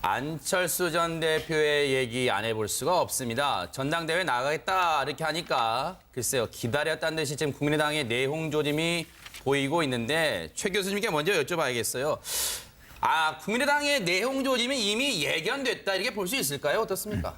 안철수 전 대표의 얘기 안 해볼 수가 없습니다. 전당대회 나가겠다 이렇게 하니까 글쎄요 기다렸다는 듯이 지금 국민의당의 내홍 조짐이 보이고 있는데 최 교수님께 먼저 여쭤봐야겠어요. 아 국민의당의 내홍 조짐이 이미 예견됐다 이렇게 볼 수 있을까요? 어떻습니까?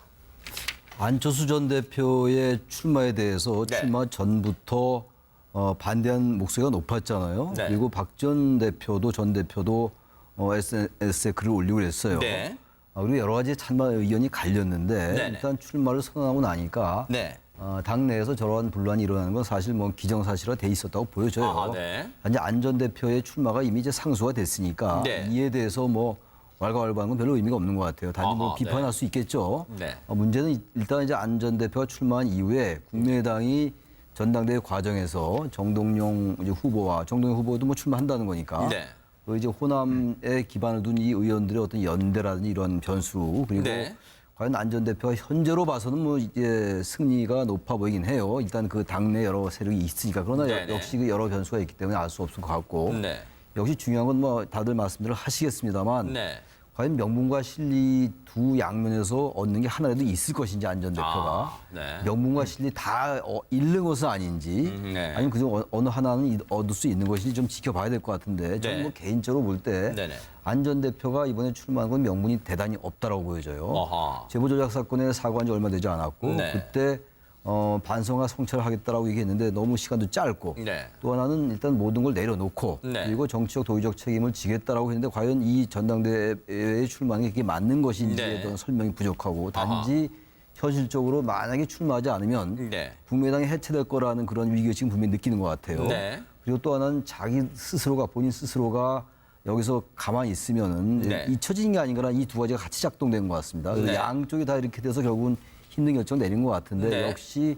안철수 전 대표의 출마에 대해서 네. 출마 전부터 어, 반대한 목소리가 높았잖아요. 네. 그리고 박 전 대표도 전 대표도 어, SNS에 글을 올리고 그랬어요. 네. 아, 그리고 여러 가지 찬반 의견이 갈렸는데 네네. 일단 출마를 선언하고 나니까 네. 어, 당내에서 저러한 분란이 일어나는 건 사실 뭐 기정사실화 돼 있었다고 보여져요. 아하, 네. 이제 안전 대표의 출마가 이미 이제 상수가 됐으니까 네. 이에 대해서 뭐 왈가왈부하는 건 별로 의미가 없는 것 같아요. 단지 뭐 아하, 비판할 네. 수 있겠죠. 네. 어, 문제는 일단 이제 안전 대표가 출마한 이후에 국민의당이 전당대회 과정에서 정동영 후보와 정동영 후보도 뭐 출마한다는 거니까 네. 그 이제 호남에 기반을 둔 이 의원들의 어떤 연대라든지 이런 변수 그리고 네. 과연 안전 대표가 현재로 봐서는 뭐 이제 승리가 높아 보이긴 해요. 일단 그 당내 여러 세력이 있으니까 그러나 여- 네네. 역시 그 여러 변수가 있기 때문에 알 수 없을 것 같고 네. 역시 중요한 건 뭐 다들 말씀들을 하시겠습니다만 네. 과연 명분과 실리 두 양면에서 얻는 게 하나라도 있을 것인지 안 전 대표가 아, 네. 명분과 실리 다 어, 잃는 것은 아닌지 음, 네. 아니면 그중 어- 어느 하나는 이- 얻을 수 있는 것인지 좀 지켜봐야 될 것 같은데 저는 네. 뭐 개인적으로 볼 때. 안 전 대표가 이번에 출마한 건 명분이 대단히 없다라고 보여져요. 어허. 제보 조작 사건에 사과한 지 얼마 되지 않았고 네. 그때 어, 반성과 성찰을 하겠다라고 얘기했는데 너무 시간도 짧고 네. 또 하나는 일단 모든 걸 내려놓고 네. 그리고 정치적 도의적 책임을 지겠다라고 했는데 과연 이 전당대회에 출마하는 게 그게 맞는 것인지에 네. 대한 설명이 부족하고 단지 현실적으로 만약에 출마하지 않으면 네. 국민의당이 해체될 거라는 그런 위기의식은 분명히 느끼는 것 같아요. 네. 그리고 또 하나는 자기 스스로가 본인 스스로가 여기서 가만히 있으면은 네. 잊혀진 게 아닌가라는 이 두 가지가 같이 작동된 것 같습니다. 네. 양쪽이 다 이렇게 돼서 결국은 힘든 결정 을 내린 것 같은데 네. 역시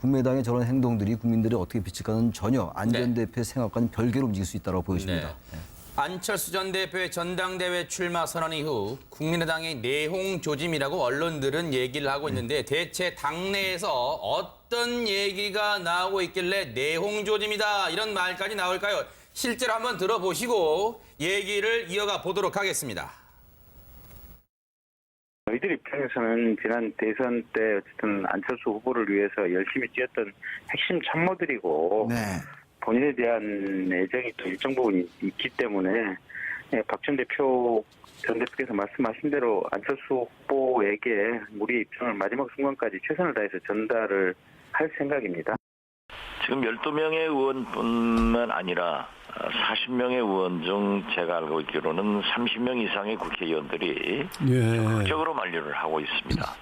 국민의당의 저런 행동들이 국민들이 어떻게 비칠까는 전혀 안전 네. 대표 의 생각과는 별개로 움직일 수 있다고 보여집니다. 네. 안철수 전 대표의 전당대회 출마 선언 이후 국민의당의 내홍 조짐이라고 언론들은 얘기를 하고 있는데 대체 당내에서 어떤 얘기가 나오고 있길래 내홍 조짐이다 이런 말까지 나올까요? 실제로 한번 들어보시고 얘기를 이어가 보도록 하겠습니다. 저희들 입장에서는 지난 대선 때 어쨌든 안철수 후보를 위해서 열심히 뛰었던 핵심 참모들이고 네. 본인에 대한 애정이 또 일정 부분 있- 있기 때문에 예, 박전 대표 전 대표께서 말씀하신 대로 안철수 후보에게 우리 입장을 마지막 순간까지 최선을 다해서 전달을 할 생각입니다. 지금 12명의 의원뿐만 아니라 40명의 의원 중 제가 알고 있기로는 30명 이상의 국회의원들이 예. 적극적으로 만류를 하고 있습니다.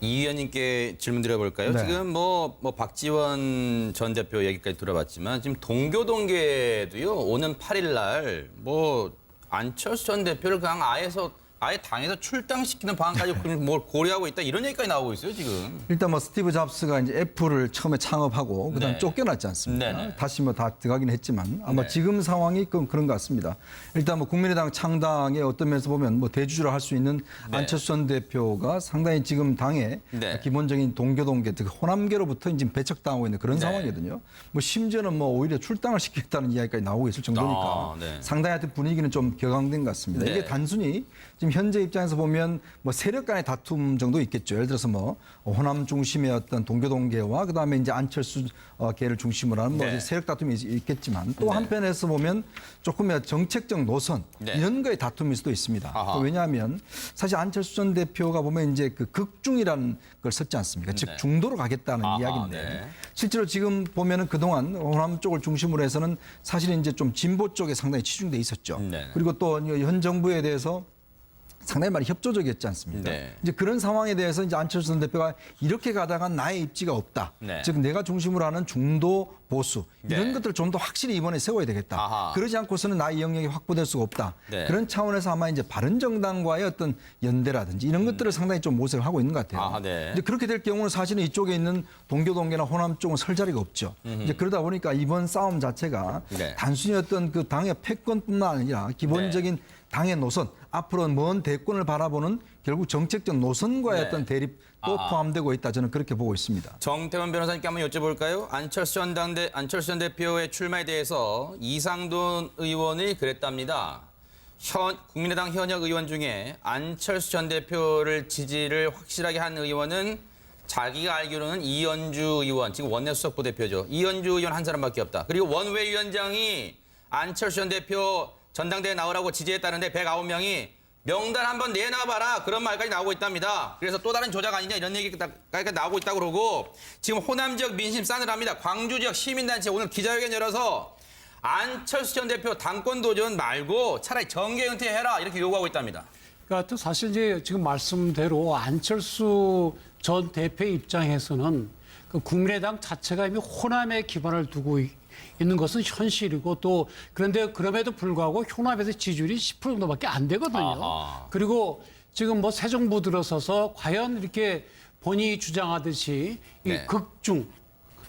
이 의원님께 질문 드려볼까요? 네. 지금 뭐, 뭐 박지원 전 대표 얘기까지 들어봤지만 지금 동교동계도요 오는 8일 날 뭐 안철수 전 대표를 그냥 아예서 아예 당에서 출당시키는 방안까지 뭘 고려하고 있다 이런 얘기까지 나오고 있어요 지금. 일단 뭐 스티브 잡스가 이제 애플을 처음에 창업하고 그다음 네. 쫓겨났지 않습니까? 네네. 다시 뭐 다 들어가긴 했지만 아마 네. 지금 상황이 그- 그런 것 같습니다. 일단 뭐 국민의당 창당의 어떤 면에서 보면 뭐 대주주를 할수 있는 네. 안철수 전 대표가 상당히 지금 당의 네. 기본적인 동교동계, 즉 호남계로부터 지금 배척당하고 있는 그런 네. 상황이거든요. 뭐 심지어는 뭐 오히려 출당을 시키겠다는 이야기까지 나오고 있을 정도니까 아, 네. 상당히 하여튼 분위기는 좀 격앙된 것 같습니다. 네. 이게 단순히 지금 현재 입장에서 보면 뭐 세력 간의 다툼 정도 있겠죠. 예를 들어서 뭐 호남 중심의 어떤 동교동계와 그다음에 이제 안철수 어, 계를 중심으로 하는 뭐 네. 세력 다툼이 있- 있겠지만 또 네. 한편에서 보면 조금의 정책적 노선 네. 이런 거에 다툼일 수도 있습니다. 아하. 또 왜냐하면 사실 안철수 전 대표가 보면 이제 그 극중이라는 걸 썼지 않습니까? 네. 즉 중도로 가겠다는 아하, 이야기인데 네. 실제로 지금 보면은 그동안 호남 쪽을 중심으로 해서는 사실 이제 좀 진보 쪽에 상당히 치중돼 있었죠. 네. 그리고 또 현 정부에 대해서 상당히 많이 협조적이었지 않습니까? 네. 이제 그런 상황에 대해서 이제 안철수 전 대표가 이렇게 가다가 나의 입지가 없다. 네. 즉 내가 중심으로 하는 중도 보수 이런 네. 것들을 좀 더 확실히 이번에 세워야 되겠다. 아하. 그러지 않고서는 나의 영역이 확보될 수가 없다. 네. 그런 차원에서 아마 이제 바른 정당과의 어떤 연대라든지 이런 것들을 상당히 좀 모색을 하고 있는 것 같아요. 음. 아하, 네. 이제 그렇게 될 경우는 사실은 이쪽에 있는 동교 동계나 호남 쪽은 설 자리가 없죠. 이제 그러다 보니까 이번 싸움 자체가 네. 단순히 어떤 그 당의 패권뿐만 아니라 기본적인 당의 노선 앞으로 먼 대권을 바라보는 결국 정책적 노선과의 네. 어떤 대립도 아하. 포함되고 있다 저는 그렇게 보고 있습니다. 정태원 변호사님께 한번 여쭤볼까요? 안철수 전 당대 안철수 전 대표의 출마에 대해서 이상돈 의원이 그랬답니다. 현, 국민의당 현역 의원 중에 안철수 전 대표를 지지를 확실하게 한 의원은 자기가 알기로는 이현주 의원, 지금 원내수석 부 대표죠. 이현주 의원 한 사람밖에 없다. 그리고 원외 위원장이 안철수 전 대표 전당대회 나오라고 지지했다는데 109명이 명단 한번 내놔봐라 그런 말까지 나오고 있답니다. 그래서 또 다른 조작 아니냐 이런 얘기가 나오고 있다고 그러고 지금 호남 지역 민심 싸늘합니다. 광주 지역 시민단체 오늘 기자회견 열어서 안철수 전 대표 당권 도전 말고 차라리 정계 은퇴해라 이렇게 요구하고 있답니다. 그러니까 또 사실 이제 지금 말씀대로 안철수 전 대표 입장에서는 그 국민의당 자체가 이미 호남에 기반을 두고 이- 있는 것은 현실이고 또 그런데 그럼에도 불구하고 호남에서 지지율이 10% 정도밖에 안 되거든요. 아하. 그리고 지금 뭐 새 정부 들어서서 과연 이렇게 본인이 주장하듯이 네. 이 극중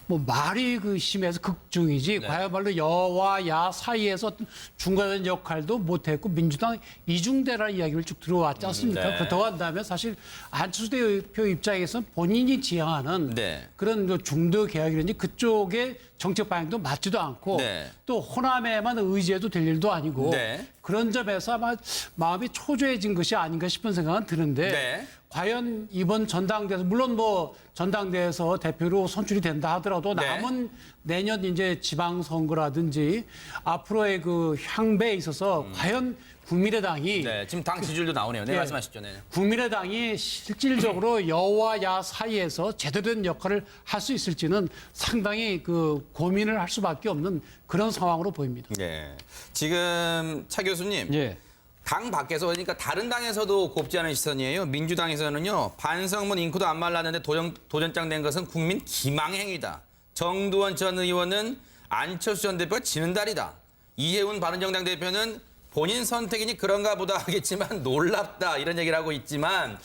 뭐 말이 그 심해서 극중이지 네. 과야말로 여와 야 사이에서 중간된 역할도 못했고 민주당 이중대라는 이야기를 쭉 들어왔지 않습니까? 네. 그 더 한다면 사실 안철수 대표 입장에서는 본인이 지향하는 네. 그런 그 중도 개혁이든지 그쪽의 정책 방향도 맞지도 않고 네. 또 호남에만 의지해도 될 일도 아니고 네. 그런 점에서 아마 마음이 초조해진 것이 아닌가 싶은 생각은 드는데 네. 과연 이번 전당대에서 물론 뭐 전당대에서 대표로 선출이 된다 하더라도 네. 남은 내년 이제 지방선거라든지 앞으로의 그 향배에 있어서 과연 국민의당이 음. 네, 지금 당 지지율도 나오네요. 네, 예. 말씀하시죠. 네. 국민의당이 실질적으로 여와 야 사이에서 제대로 된 역할을 할 수 있을지는 상당히 그 고민을 할 수밖에 없는 그런 상황으로 보입니다. 네. 지금 차 교수님. 예. 당 밖에서 그러니까 다른 당에서도 곱지 않은 시선이에요. 민주당에서는요. 반성문 잉크도 안 말랐는데 도전, 도전장 낸 것은 국민 기망행위다. 정두원 전 의원은 안철수 전 대표가 지는 달이다. 이해운 바른정당 대표는 본인 선택이니 그런가 보다 하겠지만 놀랍다 이런 얘기를 하고 있지만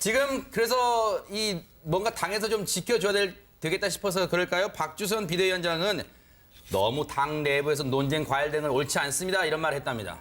지금 그래서 이 뭔가 당에서 좀 지켜줘야 될, 되겠다 싶어서 그럴까요? 박주선 비대위원장은 너무 당 내부에서 논쟁 과열되는 건 옳지 않습니다 이런 말을 했답니다.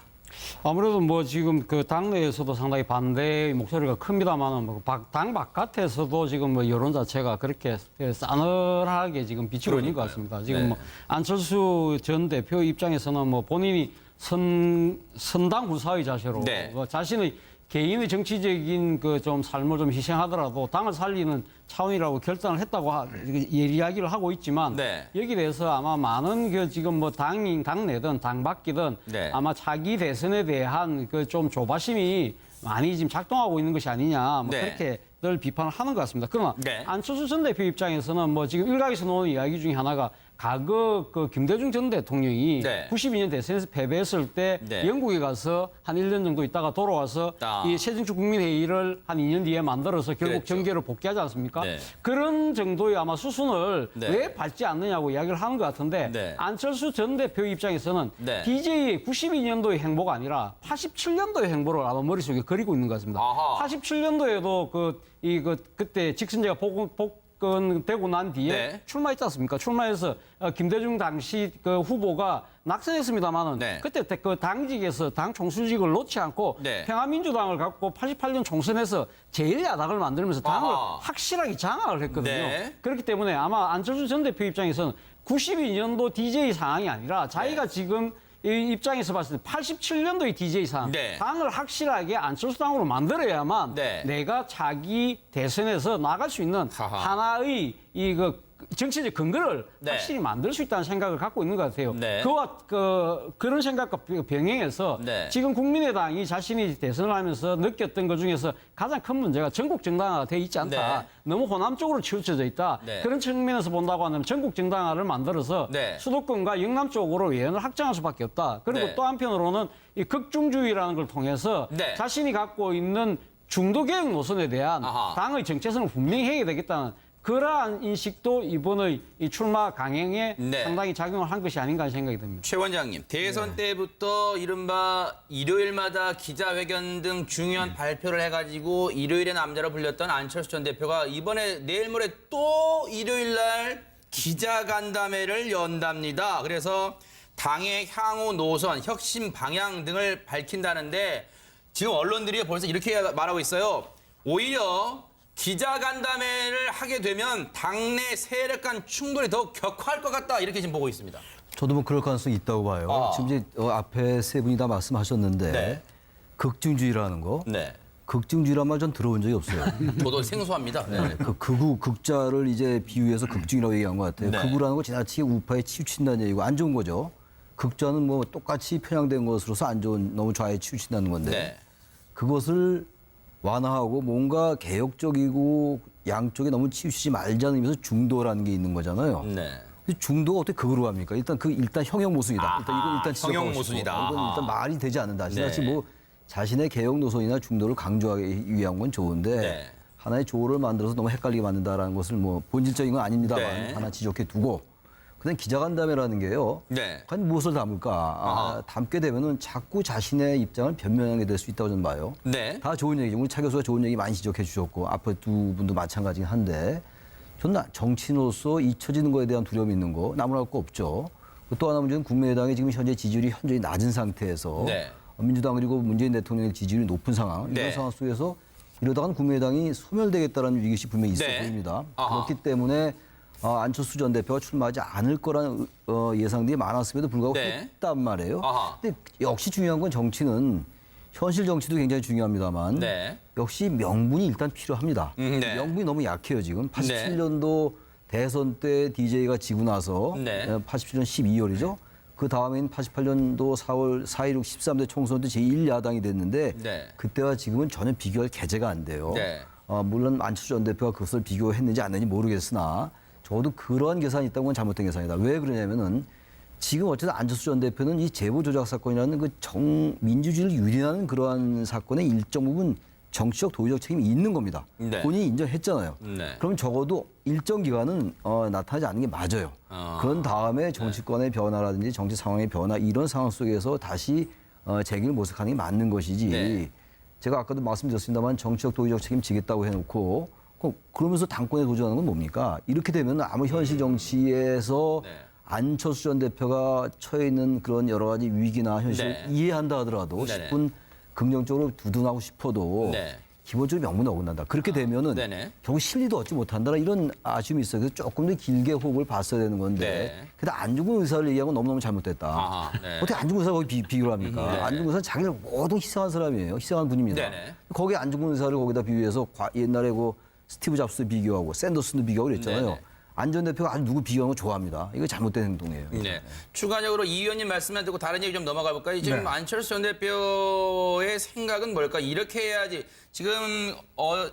아무래도 뭐 지금 그 당내에서도 상당히 반대 목소리가 큽니다만은 뭐당 바깥에서도 지금 뭐 여론 자체가 그렇게 싸늘하게 지금 비치고 있는 것 같습니다. 지금 네. 뭐 안철수 전 대표 입장에서는 뭐 본인이 선 선당 후사의 자세로 네. 뭐 자신의 개인의 정치적인 그 좀 삶을 좀 희생하더라도 당을 살리는 차원이라고 결단을 했다고 하, 이야기를 하고 있지만 네. 여기 대해서 아마 많은 그 지금 뭐 당인 당내든 당 밖이든 네. 아마 자기 대선에 대한 그 좀 조바심이 많이 지금 작동하고 있는 것이 아니냐 뭐 네. 그렇게 늘 비판을 하는 것 같습니다. 그러나 네. 안철수 전 대표 입장에서는 뭐 지금 일각에서 나오는 이야기 중에 하나가 과거 그 김대중 전 대통령이 네. 92년 대선에서 패배했을 때 네. 영국에 가서 한 1년 정도 있다가 돌아와서 아. 이 새정치 국민회의를 한 2년 뒤에 만들어서 결국 그랬죠. 정계로 복귀하지 않습니까? 네. 그런 정도의 아마 수순을 네. 왜 밟지 않느냐고 이야기를 하는 것 같은데 네. 안철수 전 대표 입장에서는 네. DJ의 92년도의 행보가 아니라 87년도의 행보를 아마 머릿속에 그리고 있는 것 같습니다. 아하. 87년도에도 그, 이, 그, 그때 직선제가 복, 복 권되고 난 뒤에 네. 출마했지 않습니까? 출마해서 어, 김대중 당시 그 후보가 낙선했습니다만은 네. 그때 그 당직에서 당 총수직을 놓지 않고 네. 평화민주당을 갖고 88년 총선에서 제1야당을 만들면서 당을 아하. 확실하게 장악을 했거든요. 네. 그렇기 때문에 아마 안철수 전 대표 입장에서는 92년도 DJ 상황이 아니라 자기가 네. 지금 이 입장에서 봤을 때 87년도의 DJ 상황, 네. 당을 확실하게 안철수 당으로 만들어야만 네. 내가 자기 대선에서 나갈 수 있는 하하. 하나의 이그 정치적 근거를 네. 확실히 만들 수 있다는 생각을 갖고 있는 것 같아요. 네. 그와 그 그런 생각과 병행해서 네. 지금 국민의당이 자신이 대선을 하면서 느꼈던 것 중에서 가장 큰 문제가 전국 정당화가 돼 있지 않다. 네. 너무 호남 쪽으로 치우쳐져 있다. 네. 그런 측면에서 본다고 하면 전국 정당화를 만들어서 네. 수도권과 영남 쪽으로 예언을 확장할 수밖에 없다. 그리고 네. 또 한편으로는 이 극중주의라는 걸 통해서 네. 자신이 갖고 있는 중도개혁 노선에 대한 아하. 당의 정체성을 분명히 해야 되겠다는 그러한 인식도 이번의 이 출마 강행에 네. 상당히 작용을 한 것이 아닌가 하는 생각이 듭니다. 최 원장님, 대선 네. 때부터 이른바 일요일마다 기자회견 등 중요한 발표를 해가지고 일요일의 남자로 불렸던 안철수 전 대표가 이번에 내일 모레 또 일요일 날 기자간담회를 연답니다. 그래서 당의 향후 노선, 혁신 방향 등을 밝힌다는데 지금 언론들이 벌써 이렇게 말하고 있어요. 오히려 기자 간담회를 하게 되면 당내 세력 간 충돌이 더 격화할 것 같다 이렇게 지금 보고 있습니다. 저도 뭐 그럴 가능성이 있다고 봐요. 아. 지금 이제 어, 앞에 세 분이 다 말씀하셨는데 네. 극중주의라는 거, 네. 극중주의란 말 전 들어본 적이 없어요. 저도 생소합니다. 네. 그 극우 극자를 이제 비유해서 극중이라고 얘기한 것 같아요. 네. 극우라는 거 지나치게 우파에 치우친다는 얘기고 안 좋은 거죠. 극자는 뭐 똑같이 편향된 것으로서 안 좋은 너무 좌에 치우친다는 건데 네. 그것을 완화하고 뭔가 개혁적이고 양쪽에 너무 치우치지 말자는 의미에서 중도라는 게 있는 거잖아요. 네. 중도가 어떻게 극으로 갑니까? 일단 그 일단 형용 모순이다. 일단 이건 일단 지적하고 싶고. 모순이다. 이건. 일단 말이 되지 않는다. 지나치 네. 뭐 자신의 개혁 노선이나 중도를 강조하기 위한 건 좋은데 네. 하나의 조를 만들어서 너무 헷갈리게 만든다라는 것을 뭐 본질적인 건 아닙니다만 네. 하나 지적해 두고 그다음 기자간담회라는 게요. 네. 과연 무엇을 담을까? 아, 담게 되면은 자꾸 자신의 입장을 변명하게 될 수 있다고 저는 봐요. 네. 다 좋은 얘기죠. 우리 차 교수가 좋은 얘기 많이 지적해 주셨고 앞에 두 분도 마찬가지긴 한데 저는 정치인으로서 잊혀지는 거에 대한 두려움이 있는 거 나무랄 거 없죠. 또 하나 문제는 국민의당이 지금 현재 지지율이 현저히 낮은 상태에서 네. 민주당 그리고 문재인 대통령의 지지율이 높은 상황 네. 이런 상황 속에서 이러다가는 국민의당이 소멸되겠다는 위기시 분명히 있어 네. 보입니다. 아하. 그렇기 때문에 어, 안철수 전 대표가 출마하지 않을 거라는 어, 예상들이 많았음에도 불구하고 네. 했단 말이에요. 아하. 근데 역시 중요한 건 정치는 현실 정치도 굉장히 중요합니다만 네. 역시 명분이 일단 필요합니다. 음, 네. 명분이 너무 약해요 지금. 87년도 대선 때 DJ가 지고 나서 네. 87년 12월이죠. 그 다음엔 88년도 4월 4.16 13대 총선 때 제1야당이 됐는데 네. 그때와 지금은 전혀 비교할 개재가 안 돼요. 네. 어, 물론 안철수 전 대표가 그것을 비교했는지 안 했는지 모르겠으나 저도 그러한 계산이 있다는 건 잘못된 계산이다. 왜 그러냐면은 지금 어쨌든 안철수 전 대표는 이 제보 조작 사건이라는 그 정 민주주의를 유린하는 그러한 사건의 일정 부분 정치적 도의적 책임이 있는 겁니다. 네. 본인이 인정했잖아요. 네. 그럼 적어도 일정 기간은 어, 나타나지 않는 게 맞아요. 어. 그런 다음에 정치권의 변화라든지 정치 상황의 변화 이런 상황 속에서 다시 어, 책임을 모색하는 게 맞는 것이지. 네. 제가 아까도 말씀드렸습니다만 정치적 도의적 책임 지겠다고 해놓고 그- 그러면서 당권에 도전하는 건 뭡니까? 이렇게 되면 아무 현실 정치에서 네. 안철수 전 대표가 처해 있는 그런 여러 가지 위기나 현실을 네. 이해한다 하더라도 네네. 10분 긍정적으로 두둔하고 싶어도 네. 기본적으로 명분이 어긋난다. 그렇게 되면은 네네. 결국 실리도 얻지 못한다는 이런 아쉬움이 있어요. 그래서 조금 더 길게 호흡을 봤어야 되는 건데. 네. 근데 안중근 의사를 얘기하고 너무너무 잘못됐다. 아하, 네. 어떻게 안중근 의사가 거기 비, 비교를 합니까? 음, 네. 안중근 의사는 자기를 모두 희생한 사람이에요. 희생한 분입니다. 네네. 거기에 안중근 의사를 거기다 비유해서 과- 옛날에 그 스티브 잡스 비교하고 샌더슨도 비교하고 그랬잖아요. 네네. 안전 대표가 아주 누구 비교하는 거 좋아합니다. 이거 잘못된 행동이에요. 네. 추가적으로 이 의원님 말씀만 듣고 다른 얘기 좀 넘어가 볼까요? 지금 네. 안철수 전 대표의 생각은 뭘까? 이렇게 해야지. 지금 어,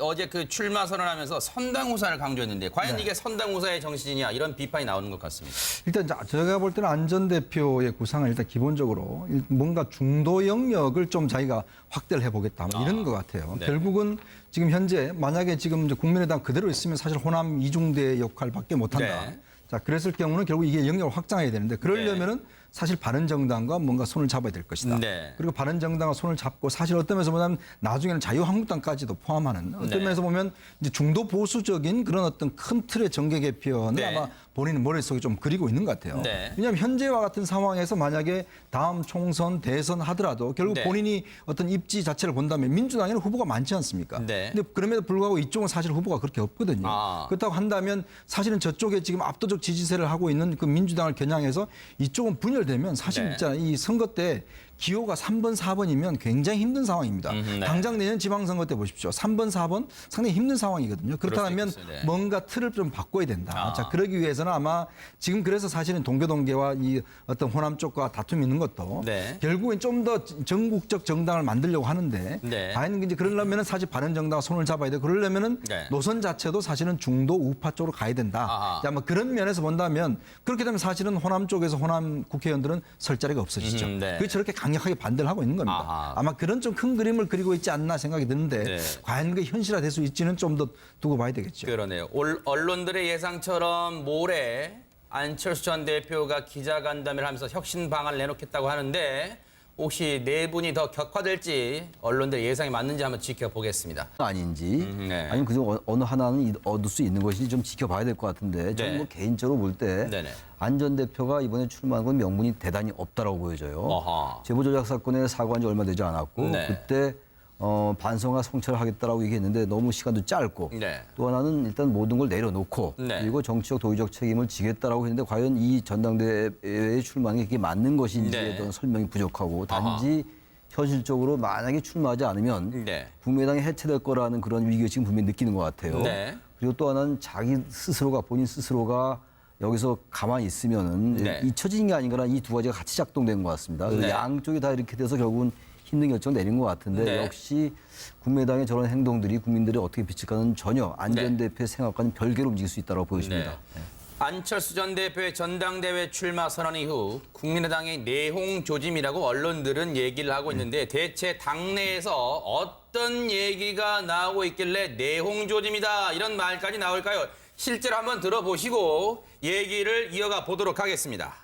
어제 그 출마 선언하면서 선당후사를 강조했는데 과연 이게 선당후사의 정신이냐 이런 비판이 나오는 것 같습니다. 일단 자, 제가 볼 때는 안전 대표의 구상은 일단 기본적으로 일- 뭔가 중도 영역을 좀 자기가 확대를 해보겠다 뭐 이런 것 같아요. 네. 결국은 지금 현재 만약에 지금 국민의당 그대로 있으면 사실 호남 이중대 역할밖에 못한다. 네. 자 그랬을 경우는 결국 이게 영역을 확장해야 되는데 그러려면은 사실 바른정당과 뭔가 손을 잡아야 될 것이다. 네. 그리고 바른정당과 손을 잡고 사실 어떤 면에서 보면 나중에는 자유한국당까지도 포함하는 어떤 네. 면에서 보면 이제 중도 보수적인 그런 어떤 큰 틀의 정계 개편을 네. 아마 본인 머릿속에 좀 그리고 있는 것 같아요. 네. 왜냐하면 현재와 같은 상황에서 만약에 다음 총선, 대선 하더라도 결국 네. 본인이 어떤 입지 자체를 본다면 민주당에는 후보가 많지 않습니까? 네. 근데 그럼에도 불구하고 이쪽은 사실 후보가 그렇게 없거든요. 아. 그렇다고 한다면 사실은 저쪽에 지금 압도적 지지세를 하고 있는 그 민주당을 겨냥해서 이쪽은 분열되면 사실 네. 있잖아요. 이 선거 때 기호가 3번, 4번이면 굉장히 힘든 상황입니다. 음, 네. 당장 내년 지방선거 때 보십시오. 3번, 4번 상당히 힘든 상황이거든요. 그렇다면. 네. 뭔가 틀을 좀 바꿔야 된다. 아. 자, 그러기 위해서는 아마 지금 그래서 사실은 동교동계와 이 어떤 호남 쪽과 다툼이 있는 것도 네. 결국엔 좀 더 전국적 정당을 만들려고 하는데 네. 과연 이제 그러려면은 사실 바른 정당과 손을 잡아야 돼. 그러려면은 네. 노선 자체도 사실은 중도 우파 쪽으로 가야 된다. 아하. 자, 뭐 그런 면에서 본다면 그렇게 되면 사실은 호남 쪽에서 호남 국회의원들은 설 자리가 없어지죠. 음, 네. 그게 저렇게 강력하게 반대를 하고 있는 겁니다. 아하. 아마 그런 좀 큰 그림을 그리고 있지 않나 생각이 드는데 네. 과연 그 현실화될 수 있지는 좀 더 두고 봐야 되겠죠. 그러네요. 올- 언론들의 예상처럼 모레 안철수 전 대표가 기자간담회를 하면서 혁신 방안을 내놓겠다고 하는데 혹시 네 분이 더 격화될지 언론들 예상이 맞는지 한번 지켜보겠습니다. 아닌지 음, 네. 아니면 그중 어- 어느 하나는 이- 얻을 수 있는 것인지 좀 지켜봐야 될 것 같은데 저는 네. 뭐 개인적으로 볼 때 네네. 안 전 대표가 이번에 출마한 건 명분이 대단히 없다라고 보여져요. 어허. 제보 조작 사건에 사과한 지 얼마 되지 않았고 네. 그때 어, 반성과 성찰을 하겠다라고 얘기했는데 너무 시간도 짧고 네. 또 하나는 일단 모든 걸 내려놓고 네. 그리고 정치적 도의적 책임을 지겠다라고 했는데 과연 이 전당대회에 출마하는 게 그게 맞는 것인지에 네. 대한 설명이 부족하고 단지 현실적으로 만약에 출마하지 않으면 네. 국민의당이 해체될 거라는 그런 위기를 지금 분명히 느끼는 것 같아요. 네. 그리고 또 하나는 자기 스스로가 본인 스스로가 여기서 가만히 있으면은 네. 잊혀진 게 아닌가라는 이 두 가지가 같이 작동된 것 같습니다. 네. 양쪽이 다 이렇게 돼서 결국은 힘든 결정 내린 것 같은데 네. 역시 국민의당의 저런 행동들이 국민들이 어떻게 비칠까는 전혀 안전 네. 대표 의 생각과는 별개로 움직일 수 있다고 보여집니다. 네. 안철수 전 대표의 전당대회 출마 선언 이후 국민의당의 내홍 조짐이라고 언론들은 얘기를 하고 있는데 대체 당내에서 어떤 얘기가 나오고 있길래 내홍 조짐이다 이런 말까지 나올까요? 실제로 한번 들어보시고 얘기를 이어가 보도록 하겠습니다.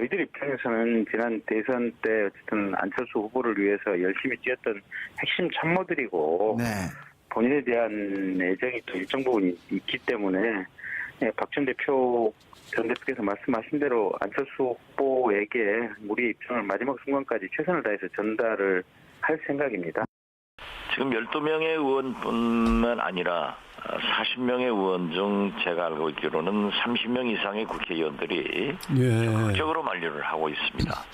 저희들 입장에서는 지난 대선 때 어쨌든 안철수 후보를 위해서 열심히 뛰었던 핵심 참모들이고 네. 본인에 대한 애정이 또 일정 부분 있- 있기 때문에 예, 박전 대표 전 대표께서 말씀하신 대로 안철수 후보에게 우리 입장을 마지막 순간까지 최선을 다해서 전달을 할 생각입니다. 지금 12명의 의원뿐만 아니라 40명의 의원 중 제가 알고 있기로는 30명 이상의 국회의원들이 예. 적극적으로 만류를 하고 있습니다.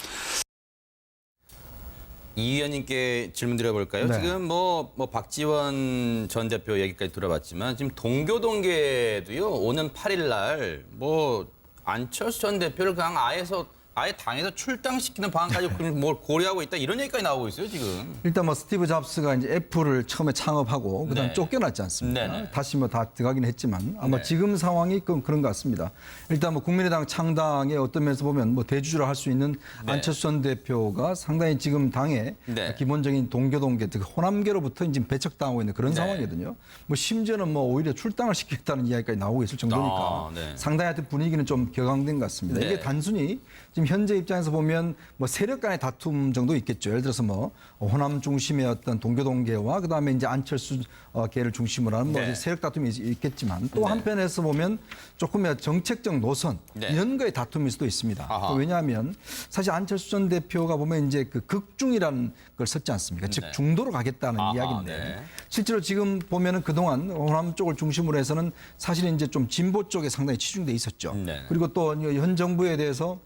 이 의원님께 질문 드려볼까요? 네. 지금 뭐, 뭐 박지원 전 대표 얘기까지 들어봤지만 지금 동교동계도요 오는 8일 날 뭐 안철수 전 대표를 그냥 아예서 아예 당에서 출당시키는 방안까지 뭘 고려하고 있다 이런 얘기까지 나오고 있어요 지금. 일단 뭐 스티브 잡스가 이제 애플을 처음에 창업하고 그다음 네. 쫓겨났지 않습니까? 네네. 다시 뭐 다 들어가긴 했지만 아마 네. 지금 상황이 그- 그런 것 같습니다. 일단 뭐 국민의당 창당의 어떤 면에서 보면 뭐 대주주를 할수 있는 네. 안철수 전 대표가 상당히 지금 당의 네. 기본적인 동교동계, 즉 호남계로부터 지금 배척당하고 있는 그런 네. 상황이거든요. 뭐 심지어는 뭐 오히려 출당을 시키겠다는 이야기까지 나오고 있을 정도니까 아, 네. 상당히 하여튼 분위기는 좀 격앙된 것 같습니다. 네. 이게 단순히 지금 현재 입장에서 보면 뭐 세력 간의 다툼 정도 있겠죠. 예를 들어서 뭐 호남 중심의 어떤 동교동계와 그다음에 이제 안철수 어, 계를 중심으로 하는 뭐 네. 세력 다툼이 있- 있겠지만 또 네. 한편에서 보면 조금의 정책적 노선 네. 이런 거에 다툼일 수도 있습니다. 아하. 또 왜냐하면 사실 안철수 전 대표가 보면 이제 그 극중이라는 걸 썼지 않습니까? 즉 네. 중도로 가겠다는 아하, 이야기인데 네. 실제로 지금 보면은 그동안 호남 쪽을 중심으로 해서는 사실 이제 좀 진보 쪽에 상당히 치중돼 있었죠. 네. 그리고 또 현 정부에 대해서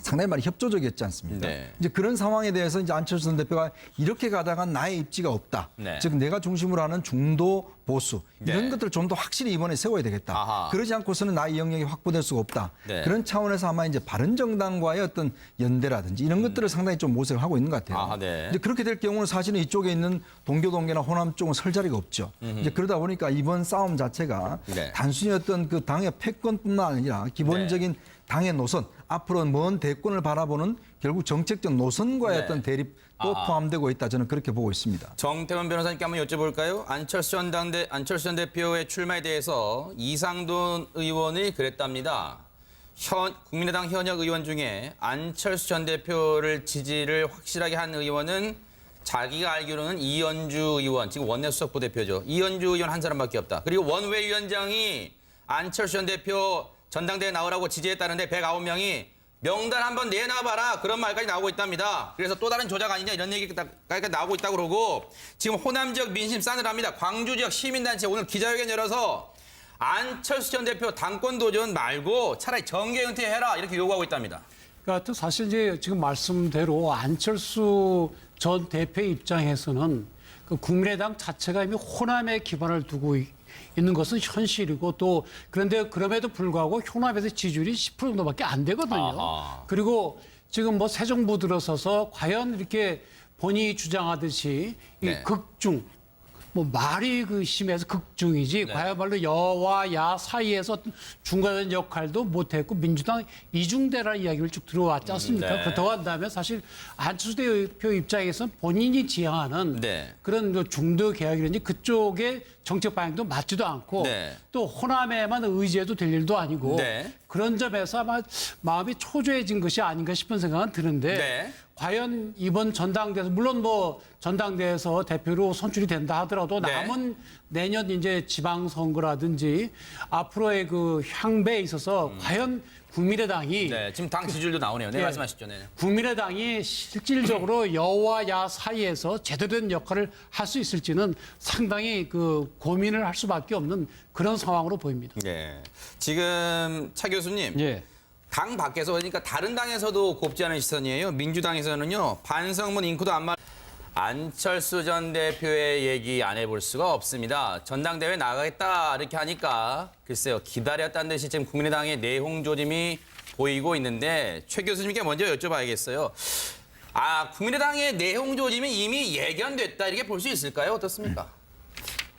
상당히 많이 협조적이었지 않습니까? 네. 이제 그런 상황에 대해서 이제 안철수 전 대표가 이렇게 가다가 나의 입지가 없다. 네. 즉 내가 중심으로 하는 중도 보수 이런 네. 것들을 좀 더 확실히 이번에 세워야 되겠다. 아하. 그러지 않고서는 나의 영역이 확보될 수가 없다. 네. 그런 차원에서 아마 이제 바른 정당과의 어떤 연대라든지 이런 것들을 상당히 좀 모색을 하고 있는 것 같아요. 음. 아하, 네. 이제 그렇게 될 경우는 사실은 이쪽에 있는 동교 동계나 호남 쪽은 설 자리가 없죠. 이제 그러다 보니까 이번 싸움 자체가 네. 단순히 어떤 그 당의 패권뿐만 아니라 기본적인 네. 당의 노선, 앞으로 먼 대권을 바라보는 결국 정책적 노선과의 네. 어떤 대립도 아하. 포함되고 있다. 저는 그렇게 보고 있습니다. 정태원 변호사님께 한번 여쭤볼까요? 안철수 전 당대 안철수 전 대표의 출마에 대해서 이상돈 의원이 그랬답니다. 현 국민의당 현역 의원 중에 안철수 전 대표를 지지를 확실하게 한 의원은 자기가 알기로는 이현주 의원, 지금 원내 수석 부 대표죠. 이현주 의원 한 사람밖에 없다. 그리고 원외 위원장이 안철수 전 대표 전당대회 나오라고 지지했다는데 109명이 명단 한번 내놔봐라 그런 말까지 나오고 있답니다. 그래서 또 다른 조작 아니냐 이런 얘기가 나오고 있다고 그러고 지금 호남 지역 민심 싸늘합니다. 광주 지역 시민단체 오늘 기자회견 열어서 안철수 전 대표 당권 도전 말고 차라리 정계 은퇴해라 이렇게 요구하고 있답니다. 그러니까 또 사실 이제 지금 말씀대로 안철수 전 대표 입장에서는 그 국민의당 자체가 이미 호남에 기반을 두고 이- 있는 것은 현실이고 또 그런데 그럼에도 불구하고 호남에서 지지율이 10% 정도밖에 안 되거든요. 아하. 그리고 지금 뭐 새 정부 들어서서 과연 이렇게 본인이 주장하듯이 네. 이 극중 뭐 말이 그 심해서 극중이지 네. 과야말로 여와 야 사이에서 중간된 역할도 못했고 민주당 이중대라는 이야기를 쭉 들어왔지 않습니까? 네. 그 더한다면 사실 안철수 대표 입장에서는 본인이 지향하는 네. 그런 그 중도 개혁이라든지 그쪽의 정책 방향도 맞지도 않고 네. 또 호남에만 의지해도 될 일도 아니고 네. 그런 점에서 아마 마음이 초조해진 것이 아닌가 싶은 생각은 드는데 네. 과연 이번 전당대에서 물론 뭐 전당대에서 대표로 선출이 된다 하더라도 네. 남은 내년 이제 지방선거라든지 앞으로의 그 향배에 있어서 과연 국민의당이 네, 지금 당 지지율도 나오네요. 네, 예. 말씀하시죠. 네. 국민의당이 실질적으로 여와 야 사이에서 제대로 된 역할을 할 수 있을지는 상당히 그 고민을 할 수밖에 없는 그런 상황으로 보입니다. 네. 지금 차 교수님. 예. 당 밖에서 그러니까 다른 당에서도 곱지 않은 시선이에요. 민주당에서는요. 반성문 잉크도 안 말. 안철수 전 대표의 얘기 안 해볼 수가 없습니다. 전당대회 나가겠다 이렇게 하니까 글쎄요 기다렸다는 듯이 지금 국민의당의 내홍 조짐이 보이고 있는데 최 교수님께 먼저 여쭤봐야겠어요. 아 국민의당의 내홍 조짐이 이미 예견됐다 이렇게 볼 수 있을까요? 어떻습니까?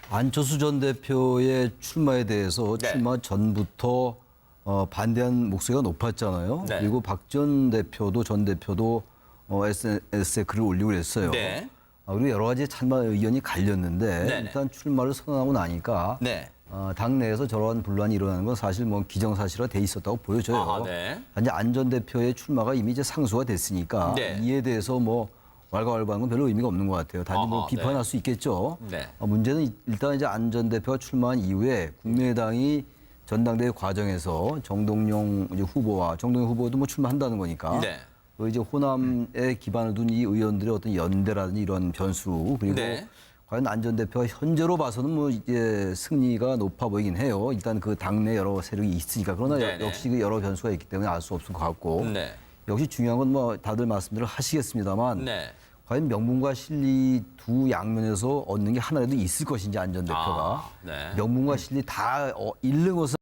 안철수 전 대표의 출마에 대해서 네. 출마 전부터 어, 반대한 목소리가 높았잖아요. 네. 그리고 박 전 대표도 전 대표도 어, SNS에 글을 올리고 그랬어요. 네. 아, 그리고 여러 가지 찬반 의견이 갈렸는데 네네. 일단 출마를 선언하고 나니까 네. 어, 당내에서 저러한 분란이 일어나는 건 사실 뭐 기정사실화 돼 있었다고 보여져요. 아하, 네. 이제 안전 대표의 출마가 이미 이제 상수가 됐으니까 네. 이에 대해서 뭐 왈가왈부하는 건 별로 의미가 없는 것 같아요. 단지 뭐 아하, 비판할 네. 수 있겠죠. 네. 어, 문제는 일단 이제 안 전 대표가 출마한 이후에 국민의당이 전당대회 과정에서 정동영 후보와 정동영 후보도 뭐 출마한다는 거니까 네. 그 이제 호남에 기반을 둔 이 의원들의 어떤 연대라든지 이런 변수 그리고 네. 과연 안전 대표가 현재로 봐서는 뭐 이제 승리가 높아 보이긴 해요. 일단 그 당내 여러 세력이 있으니까 그러나 네네. 역시 그 여러 변수가 있기 때문에 알 수 없을 것 같고 네. 역시 중요한 건 뭐 다들 말씀들을 하시겠습니다만 네. 과연 명분과 실리 두 양면에서 얻는 게 하나라도 있을 것인지 안전 대표가 아, 네. 명분과 실리 다 어, 잃는 것은